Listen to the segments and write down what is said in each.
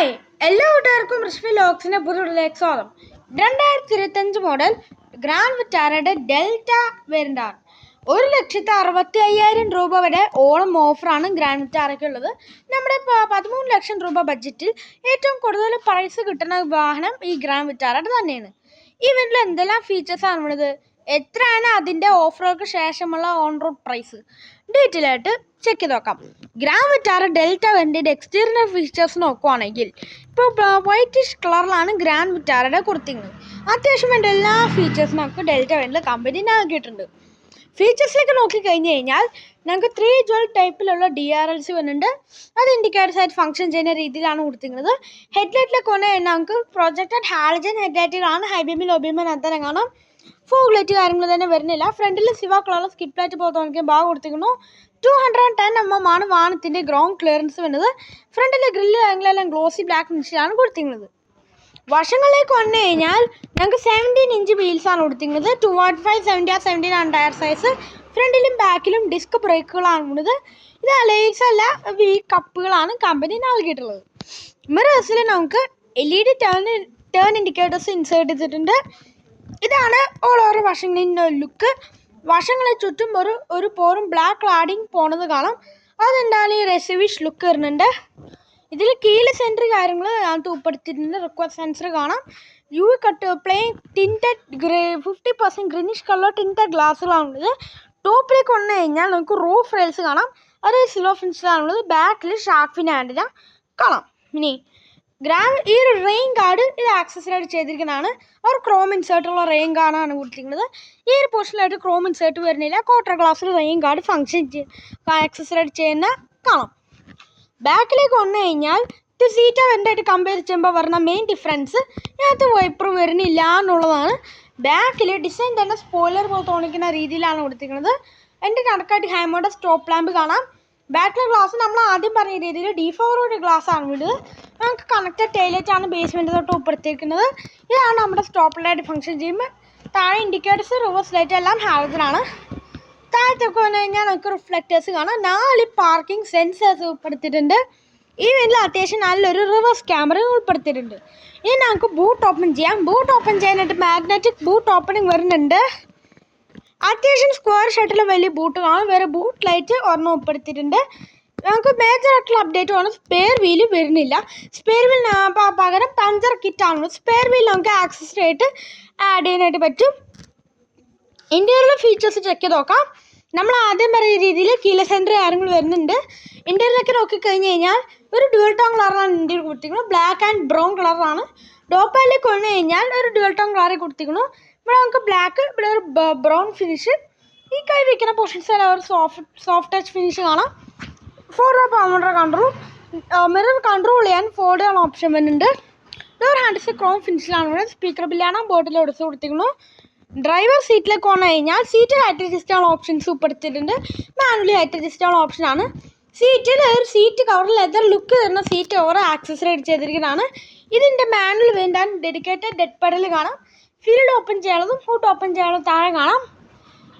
Hi. എല്ലാ കൂട്ടുകാർക്കും റിഷ്മി ലോക്സിനെ പുതിയ സ്വാഗതം. രണ്ടായിരത്തി ഇരുപത്തഞ്ച് മോഡൽ ഗ്രാൻഡ് വിറ്റാരയുടെ ഡെൽറ്റ വേരിന്റാണ് ഒരു ലക്ഷത്തി അറുപത്തി അയ്യായിരം രൂപ വരെ ഓണം ഓഫറാണ് ഗ്രാൻഡ് വിറ്റാറയ്ക്കുള്ളത് നമ്മുടെ പതിമൂന്ന് ലക്ഷം രൂപ ബഡ്ജറ്റിൽ ഏറ്റവും കൂടുതൽ പ്രൈസ് കിട്ടുന്ന വാഹനം ഈ ഗ്രാൻഡ് വിറ്റാറയുടെ തന്നെയാണ്. ഈ വീട്ടിൽ എന്തെല്ലാം ഫീച്ചേഴ്സാണ് ഉള്ളത്? എത്രയാണ് അതിന്റെ ഓഫറുകൾക്ക് ശേഷമുള്ള ഓൺ റോഡ് പ്രൈസ് ഡീറ്റെയിൽ ആയിട്ട് ചെക്ക് ചെയ്ത് നോക്കാം. ഗ്രാം വിറ്റാറ് ഡെൽറ്റ വെന്റിന്റെ എക്സ്റ്റീരിയർ ഫീച്ചേഴ്സ് നോക്കുവാണെങ്കിൽ ഇപ്പോൾ വൈറ്റിഷ് കളറിലാണ് ഗ്രാൻഡ് വിറ്റാറയുടെ കൊടുത്തിരിക്കുന്നത് അത്യാവശ്യം വേണ്ട എല്ലാ ഫീച്ചേഴ്സും നമുക്ക് ഡെൽറ്റ വെന്റിൽ കമ്പനി നൽകിയിട്ടുണ്ട്. ഫീച്ചേഴ്സിലേക്ക് നോക്കിക്കഴിഞ്ഞ് കഴിഞ്ഞാൽ ഞങ്ങൾക്ക് ത്രീ ജുവൽ ടൈപ്പിലുള്ള ഡി ആർ എൽ സി വരുന്നുണ്ട് അത് ഇൻഡിക്കേറ്റേഴ്സ് ആയിട്ട് ഫംഗ്ഷൻ ചെയ്യുന്ന രീതിയിലാണ് കൊടുത്തിരിക്കുന്നത് ഹെഡ്ലൈറ്റിലേക്ക് വന്നു കഴിഞ്ഞാൽ നമുക്ക് പ്രൊജക്റ്റഡ് ഹാലജൻ ഹെഡ്ലൈറ്റുകളാണ് ഹൈബീമിൽ അത്തരം കാണാം ഫോഗ് ലൈറ്റ് കാര്യങ്ങൾ തന്നെ വരുന്നില്ല. ഫ്രണ്ടിൽ സിവ കളർ സ്കിപ്പ് ലൈറ്റ് പോലെ തോന്നിക്കാൻ ഭാഗം കൊടുത്തിരിക്കുന്നു. Two hundred ten M M ആണ് വാഹനത്തിന്റെ ഗ്രൗണ്ട് ക്ലിയറൻസ് വരുന്നത്. ഫ്രണ്ടിലെ ഗ്രില്ല് കാര്യങ്ങളെല്ലാം ഗ്ലോസി ബ്ലാക്ക് ഫിനിഷിലാണ് കൊടുത്തിരിക്കുന്നത്. വശങ്ങളിലേക്ക് വന്നു കഴിഞ്ഞാൽ ഞങ്ങൾക്ക് സെവന്റീൻ ഇഞ്ച് വീൽസാണ് കൊടുത്തിരിക്കുന്നത്. ടു വാട്ട് ഫൈവ് സെവന്റി ആ സെവന്റീൻ ആണ് ടയർ സൈസ് ഫ്രണ്ടിലും ബാക്കിലും ഡിസ്ക് ബ്രേക്കുകളാണ് ഉള്ളത് ഇത് അലേക്സ് അല്ല വി കപ്പുകളാണ് കമ്പനി നൽകിയിട്ടുള്ളത്. മിറേഴ്സിൽ നമുക്ക് L E D turn turn indicators insert ചെയ്തിട്ടുണ്ട്. ഇതാണ് ഓൾ ഓവർ വശങ്ങളിന്റെ ലുക്ക് വശങ്ങളെ ചുറ്റും ഒരു ഒരു പോറും ബ്ലാക്ക് ക്ലാഡിങ് പോണത് കാണാം. അതെന്താണ് ഈ റെസിവിഷ് ലുക്ക് വരുന്നുണ്ട്? ഇതിൽ കീൽ സെന്റർ കാര്യങ്ങൾ അതിനകത്ത് ഉൾപ്പെടുത്തിയിട്ടുണ്ട്. റിക്വസ്റ്റ് സെൻസർ കാണാം. U cut plain tinted grey fifty percent greenish colour tinted ഗ്ലാസ്സുകളാണുള്ളത് ടോപ്പിലേക്ക് വന്നു കഴിഞ്ഞാൽ നമുക്ക് റൂഫ് റെയിൽസ് കാണാം. അത് സിലോ ഫിൻസിലാണുള്ളത് ബാക്കിൽ ഷാർഫിൻ ആൻഡിന കാണാം. ഇനി ഗ്രാം ഈ ഒരു റെയിൻ കാർഡ് ഇത് ആക്സസറി ചെയ്തിരിക്കുന്നതാണ്. അവർ ക്രോം ഇൻസേർട്ടുള്ള റെയിൻ കാർഡാണ് കൊടുത്തിരിക്കുന്നത്. ഈ ഒരു പോർഷനിലായിട്ട് ക്രോം ഇൻസേർട്ട് വരുന്നില്ല. ക്വാർട്ടർ ഗ്ലാസ്സിൽ റെയിൻ കാർഡ് ഫങ്ഷൻ ആക്സസറി ചെയ്യുന്ന കാണാം ബാക്കിലേക്ക് വന്നു കഴിഞ്ഞാൽ ഇത് സീറ്റ വെന്റായിട്ട് കമ്പയർ ചെയ്യുമ്പോൾ വരുന്ന മെയിൻ ഡിഫറൻസ് ഇതിനകത്ത് വൈപ്പർ വരുന്നില്ല എന്നുള്ളതാണ്. ബാക്കിൽ ഡിസൈൻ തന്നെ സ്പോയിലർ പോലെ തോന്നിക്കുന്ന രീതിയിലാണ് കൊടുത്തിരിക്കുന്നത്. എന്റെ കണക്കായിട്ട് ഹാമോടെ സ്റ്റോപ്പ് ലാമ്പ് കാണാം. ബാക്കിലെ ഗ്ലാസ് നമ്മൾ ആദ്യം പറഞ്ഞ രീതിയിൽ ഡി ഫോറോട് ഗ്ലാസ് ആണ് വീട് നമുക്ക് കണക്റ്റഡ് ടൈലറ്റ് ആണ് ബേസ്മെന്റ് തൊട്ട് ഉൾപ്പെടുത്തിയിരിക്കുന്നത് ഇതാണ് നമ്മുടെ സ്റ്റോപ്പ് ലൈറ്റ് ഫംഗ്ഷൻ ചെയ്യുമ്പോൾ താഴെ ഇൻഡിക്കേറ്റേഴ്സ് റിവേഴ്സ് ലൈറ്റ് എല്ലാം ഹാലജനാണ് താഴത്തൊക്കെ വന്നു കഴിഞ്ഞാൽ നമുക്ക് റിഫ്ലക്റ്റേഴ്സ് കാണാം. നാല് പാർക്കിംഗ് സെൻസേഴ്സ് ഉൾപ്പെടുത്തിയിട്ടുണ്ട്. ഈ വീട്ടിൽ അത്യാവശ്യം നല്ലൊരു റിവേഴ്സ് ക്യാമറയും ഉൾപ്പെടുത്തിയിട്ടുണ്ട്. ഇനി നമുക്ക് ബൂട്ട് ഓപ്പൺ ചെയ്യാം. ബൂട്ട് ഓപ്പൺ ചെയ്യാനായിട്ട് മാഗ്നറ്റിക് ബൂട്ട് ഓപ്പണിംഗ് വരുന്നുണ്ട്. അത്യാവശ്യം സ്ക്വയർ ഷർട്ടിലും വലിയ ബൂട്ട് കാണും വേറെ ബൂട്ട് ലൈറ്റ് ഒരെണ്ണം ഉൾപ്പെടുത്തിയിട്ടുണ്ട്. നമുക്ക് മേജർ ആയിട്ടുള്ള അപ്ഡേറ്റ് ആണ്. സ്പെയർ വീൽ വരുന്നില്ല. സ്പെയർ വീൽ പകരം പഞ്ചർ കിറ്റാണ് സ്പെയർ വീൽ നമുക്ക് ആക്സസ് ആയിട്ട് ആഡ് ചെയ്യാനായിട്ട് പറ്റും. ഇന്റീരിയർ ഫീച്ചേഴ്സ് ചെക്ക് ചെയ്ത് നോക്കാം. നമ്മൾ ആദ്യം പറയുന്ന രീതിയിൽ കീല സെന്റർ കാര്യങ്ങൾ വരുന്നുണ്ട്. ഇന്റീരിയറൊക്കെ നോക്കിക്കഴിഞ്ഞ് കഴിഞ്ഞാൽ ഒരു ഡുവൽ ടോൺ കളറാണ് ഇന്റീരിയർ കൊടുത്തിരിക്കുന്നത്. ബ്ലാക്ക് ആൻഡ് ബ്രൗൺ കളറാണ് ഡോപ്പാലിൽ വന്നു കഴിഞ്ഞാൽ ഒരു ഡുവൽ ടോൺ കളറിൽ കൊടുത്തിരിക്കുന്നു. ഇവിടെ നമുക്ക് ബ്ലാക്ക് ഇവിടെ ഒരു ബ്രൗൺ ഫിനിഷ് ഈ കൈ വയ്ക്കുന്ന പോർഷൻസ് എല്ലാം ഒരു സോഫ്റ്റ് സോഫ്റ്റ് ടച്ച് ഫിനിഷ് കാണാം. Four pounder control mirror control ചെയ്യാൻ ഫോർ ആണ് ഓപ്ഷൻ വരുന്നുണ്ട്. ഡോർ ഹാൻഡ്സ് ക്രോം ഫിനിഷിലാണ് സ്പീക്കർ ബില്ലാണ് ബോട്ടിൽ എടുത്ത് കൊടുത്തിരിക്കുന്നു. ഡ്രൈവർ സീറ്റിലേക്ക് വന്നു കഴിഞ്ഞാൽ സീറ്റ് ഹൈറ്റ് അഡ്ജസ്റ്റ് ആണ് ഓപ്ഷൻസ് ഉൾപ്പെടുത്തിയിട്ടുണ്ട് മാനുവലി ഹൈറ്റ് അഡ്ജസ്റ്റ് ആണ്. ഓപ്ഷനാണ് സീറ്റിൽ ഒരു സീറ്റ് കവർ ലെതർ ലുക്ക് തരുന്ന സീറ്റ് ഓവർ ആക്സസറി ചെയ്തിരിക്കുന്നതാണ്. ഇതിന്റെ മാനുവൽ വേണ്ടാൻ ഡെഡിക്കേറ്റഡ് ഡെഡ് പെഡൽ കാണാം. ഫീൽഡ് ഓപ്പൺ ചെയ്യാനുള്ളതും ഹൂട്ട് ഓപ്പൺ ചെയ്യാനുള്ളതും താഴെ കാണാം.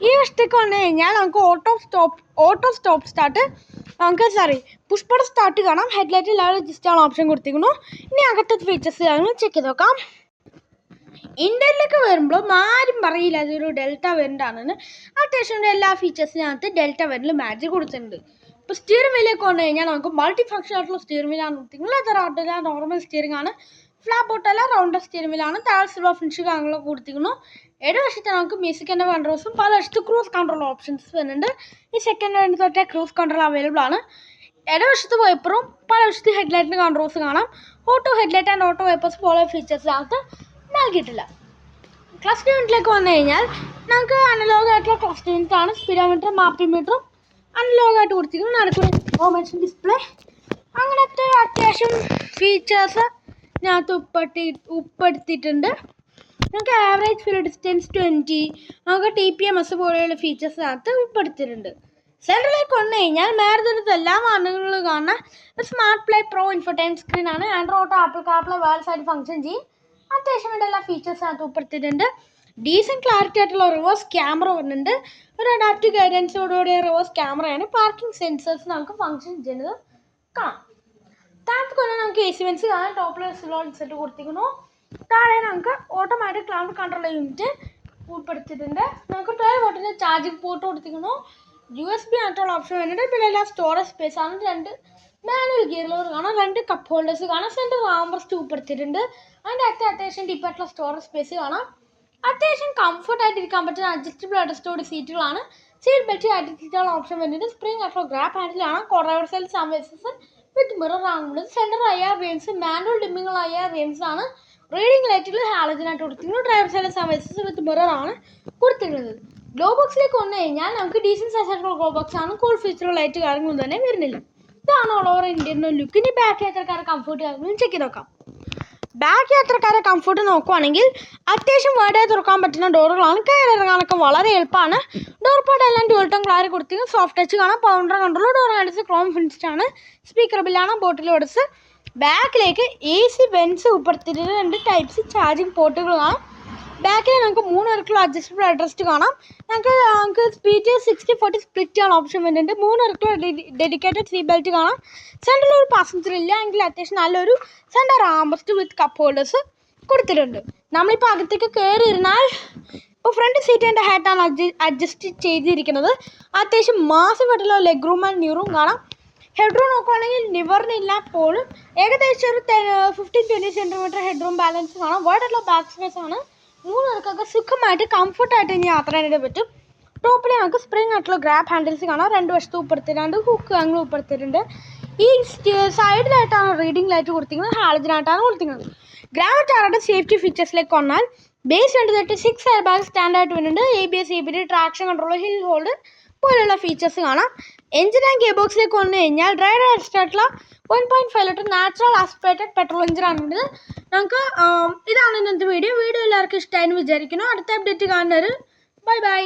ഈ വശത്തേക്ക് വന്നു കഴിഞ്ഞാൽ നമുക്ക് auto stop auto stop start നമുക്ക് സോറി പുഷ്പട സ്റ്റാർട്ട് കാണാം. ഹെഡ്ലൈറ്റ് ലെവൽ ജസ്റ്റ് ആണ് ഓപ്ഷൻ കൊടുത്തിരിക്കുന്നു. ഇനി അകത്തെ ഫീച്ചേഴ്സ് കാര്യങ്ങൾ ചെക്ക് ചെയ്ത് നോക്കാം. ഇന്ത്യയിലേക്ക് വരുമ്പോൾ ആരും പറയില്ല അതൊരു ഡെൽറ്റ വെന്റാണെന്ന് അത്യാവശ്യം എല്ലാ ഫീച്ചേഴ്സിനകത്ത് ഡെൽറ്റ വെന്റിൽ മാജിക് കൊടുത്തിട്ടുണ്ട്. ഇപ്പോൾ സ്റ്റിയറിംഗ് വീലിലേക്ക് വന്നു കഴിഞ്ഞാൽ നമുക്ക് മൾട്ടി ഫംഗ്ഷൻ ആയിട്ടുള്ള സ്റ്റിയറിംഗ് വീലാണ് ലെതർ ആട്ടില്ല നോർമൽ സ്റ്റിയറിംഗ് ആണ്. ഫ്ലാപ്പ് ബോട്ടല്ല റൗണ്ട് സ്റ്റിയറിംഗ് വീലാണ് താഴെ സിൽവർ ഫിനിഷ് കാര്യങ്ങളൊക്കെ കൊടുത്തിരിക്കുന്നു. ഇടവശത്ത് നമുക്ക് മ്യൂസിക്കിന്റെ കൺട്രോൾസും പല വശത്ത് ക്രൂസ് കൺട്രോൾ ഓപ്ഷൻസ് വരുന്നുണ്ട്. ഈ സെക്കൻഡ് വേണ്ടി തൊട്ടേ ക്രൂസ് കൺട്രോൾ അവൈലബിൾ ആണ്. ഇടവശത്ത് വൈപ്പറും പല വശത്ത് ഹെഡ്ലൈറ്റിന്റെ കൺട്രോൾസ് കാണാം. Auto headlight and auto wipers പോലെ ഫീച്ചേഴ്സിനകത്ത് നൽകിയിട്ടില്ല. ക്ലസ്റ്റർ യൂണിറ്റിലേക്ക് വന്നു കഴിഞ്ഞാൽ നമുക്ക് അനലോഗ് ആയിട്ടുള്ള ക്ലസ്റ്റർ യൂണിറ്റ് ആണ്. സ്പീഡോമീറ്ററും മാപ്പിമീറ്ററും അനലോഗ് ആയിട്ട് കൊടുത്തിരിക്കുന്നു നടക്കുന്ന ഇൻഫോർമേഷൻ ഡിസ്പ്ലേ അങ്ങനത്തെ അത്യാവശ്യം ഫീച്ചേഴ്സ് ഇതിനകത്ത് ഉൾപ്പെടുത്തി ഉൾപ്പെടുത്തിയിട്ടുണ്ട് നമുക്ക് ആവറേജ് ഫിൽ ഡിസ്റ്റൻസ് ട്വന്റി നമുക്ക് ടി പി എം എസ് പോലെയുള്ള ഫീച്ചേഴ്സിനകത്ത് ഉൾപ്പെടുത്തിയിട്ടുണ്ട്. സെൻട്രലേക്ക് വന്നു കഴിഞ്ഞാൽ മേരതൊരു എല്ലാ മാർഗങ്ങളും കാണുന്ന ഒരു സ്മാർട്ട് പ്ലേ പ്രോ screen സ്ക്രീനാണ് auto Apple CarPlay world side function ചെയ്യും. അത്യാവശ്യം വേണ്ട എല്ലാ ഫീച്ചേഴ്സിനകത്ത് ഉൾപ്പെടുത്തിയിട്ടുണ്ട്. ഡീസന്റ് ക്ലാരിറ്റി ആയിട്ടുള്ള റിവേഴ്സ് ക്യാമറ വരുന്നുണ്ട്. ഒരു അഡാപ്റ്റീവ് ഗൈഡൻസോടുകൂടിയ റിവേഴ്സ് ക്യാമറയാണ് പാർക്കിംഗ് സെൻസേഴ്സ് നമുക്ക് ഫംഗ്ഷൻ ചെയ്യുന്നത് കാണാം. താഴത്ത് കൊല്ലം നമുക്ക് എ സി വെൻസ് കാണാം ടോപ്പിൽ സെറ്റ് കൊടുത്തിരിക്കുന്നു. താഴെ നമുക്ക് ഓട്ടോമാറ്റിക് ക്ലൗഡ് കൺട്രോൾ യൂണിറ്റ് ഉൾപ്പെടുത്തിയിട്ടുണ്ട്. നമുക്ക് ട്വൽവ് വോട്ടിന്റെ ചാർജിംഗ് പോർട്ട് കൊടുത്തിരിക്കുന്നു. യു എസ് ബി ആയിട്ടുള്ള ഓപ്ഷൻ വരുന്നുണ്ട്. പിന്നെ എല്ലാം സ്റ്റോറേജ് സ്പേസ് ആണ്. രണ്ട് മാനുവൽ ഗിയറുകൾ കാണാം. രണ്ട് കപ്പ് ഹോൾഡേഴ്സ് കാണാം. സെന്റർ ആംബ്രസ്റ്റ് ഉൾപ്പെടുത്തിയിട്ടുണ്ട്. അതിന്റെ അത്യാവശ്യം ഡിപ്പായിട്ടുള്ള സ്റ്റോറേജ് സ്പേസ് കാണാം. അത്യാവശ്യം കംഫർട്ട് ആയിട്ട് ഇരിക്കാൻ പറ്റുന്ന അഡ്ജസ്റ്റബിൾ അഡ്ജസ്റ്റോട് സീറ്റുകളാണ് സീറ്റ് ബെൽറ്റ് അഡ്ജസ്റ്റബിൾ ഓപ്ഷൻ വരുന്നത് സ്പ്രിംഗ് ആയിട്ടുള്ള ഗ്രാപ്പ് ഹാൻഡിലാണ് കോർഡർ സെൽ സംവേസസ് വിത്ത് മിറർ ആണുള്ളത് സെന്റർ ആർ റിയൻസ് മാനുവൽ ഡിമ്മിങ്ങൾ ആർ റിയൻസ് ആണ്. റീഡിംഗ് ലൈറ്റിൽ ഹാലജനായിട്ട് കൊടുത്തിരിക്കുന്നു. Driver side services with mirror ആണ് കൊടുത്തിട്ടുള്ളത് ഗ്ലോ ബോക്സിലേക്ക് വന്നു കഴിഞ്ഞാൽ നമുക്ക് ഡീസന്റ് സൈസായിട്ടുള്ള ഗ്ലോ ബോക്സ് ആണ്. കൂൾ ഫീച്ചർ ലൈറ്റ് കാര്യങ്ങളൊന്നും തന്നെ വരുന്നില്ല. ഇതാണ് all over Indian look back യാത്രക്കാരെ കംഫർട്ട് കാര്യങ്ങളും ചെക്ക് ചെയ്ത് നോക്കാം. ബാക്ക് യാത്രക്കാരെ കംഫർട്ട് നോക്കുവാണെങ്കിൽ അത്യാവശ്യം വൈഡായി തുറക്കാൻ പറ്റുന്ന ഡോറുകളാണ് കയറിറങ്ങാനൊക്കെ വളരെ എളുപ്പമാണ്. ഡോർ പാട്ട് എല്ലാം ഡ്യൂൾട്ടൺ ക്ലാരി കൊടുത്തിരിക്കും? സോഫ്റ്റ് ടച്ച് കാണാം. Pounder control door hands chrome ആണ്. സ്പീക്കർ ബില്ലാണ് ബോട്ടിൽ ഓടിച്ച് ബാക്കിലേക്ക് എ സി വെൻസ് ഉൾപ്പെടുത്തിയിട്ട് രണ്ട് ടൈപ്സ് ചാർജിങ് പോർട്ടുകളാണ് ബാക്കിൽ നമുക്ക് മൂന്ന് പേർക്കുള്ള അഡ്ജസ്റ്റബിൾ അഡ്രസ്റ്റ് കാണാം. നമുക്ക് നമുക്ക് സ്പീറ്റ് സിക്സ്റ്റി ഫോർട്ടി സ്പ്ലിറ്റ് ചെയ്യാൻ ഓപ്ഷൻ വരുന്നുണ്ട് മൂന്ന് പേർക്കുള്ള ഡെഡിക്കേറ്റഡ് സീ ബെൽറ്റ് കാണാം. സെന്ററിൽ ഒരു പാസഞ്ചർ ഇല്ല എങ്കിൽ അത്യാവശ്യം നല്ലൊരു centre armrest with cup holders കൊടുത്തിട്ടുണ്ട്. നമ്മളിപ്പോൾ അകത്തേക്ക് കയറി ഇരുന്നാൽ ഇപ്പോൾ ഫ്രണ്ട് സീറ്റിന്റെ ഹൈറ്റാണ് അഡ്ജസ്റ്റ് ചെയ്തിരിക്കുന്നത്. അത്യാവശ്യം മാസമായിട്ടുള്ള leg room and new room കാണാം. ഹെഡ് റൂം നോക്കുകയാണെങ്കിൽ നിവർന്നില്ല പോലും ഏകദേശം ഒരു fifteen twenty centimetre head room balance കാണാം. വേർഡുള്ള ബാക്ക് സ്പേസ് ആണ്. മൂന്ന് പേർക്കൊക്കെ സുഖമായിട്ട് കംഫർട്ടായിട്ട് ഇനി യാത്ര ചെയ്യാനായിട്ട് പറ്റും. ടോപ്പിൽ നമുക്ക് സ്പ്രിംഗ് ആയിട്ടുള്ള ഗ്രാബ് ഹാൻഡിൽസ് കാണാം. രണ്ട് വശത്ത് ഉൾപ്പെടുത്തിയിട്ടുണ്ട്. ഹുക്ക് അങ്ങനെ ഉൾപ്പെടുത്തിയിട്ടുണ്ട്. ഈ സൈഡിലായിട്ടാണ് റീഡിംഗ് ലൈറ്റ് കൊടുത്തിരിക്കുന്നത്. ഹാളിജിനായിട്ടാണ് കൊടുത്തിരിക്കുന്നത്. ഗ്രാബ് ആറുടെ സേഫ്റ്റി ഫീച്ചേഴ്സിലേക്ക് വന്നാൽ ബേസ് രണ്ട് തൊട്ട് സിക്സ് എയർ ബാഗ് സ്റ്റാൻഡായിട്ട് വരുന്നുണ്ട് A B S A B D traction control hill hold പോലെയുള്ള ഫീച്ചേഴ്സ് കാണാം. എഞ്ചിൻ ആൻഡ് ഗിയർ ബോക്സിലേക്ക് വന്നു കഴിഞ്ഞാൽ ഡ്രൈഡ് ആയിട്ടുള്ള one point five litre natural aspirated petrol എഞ്ചിനാണുള്ളത് നമുക്ക് ആം, ഇതാണ് ഇന്നത്തെ വീഡിയോ വീഡിയോ എല്ലാവർക്കും ഇഷ്ടമായെന്ന് വിചാരിക്കുന്നു. അടുത്ത അപ്ഡേറ്റ് കാണുന്നവർ ബൈ ബൈ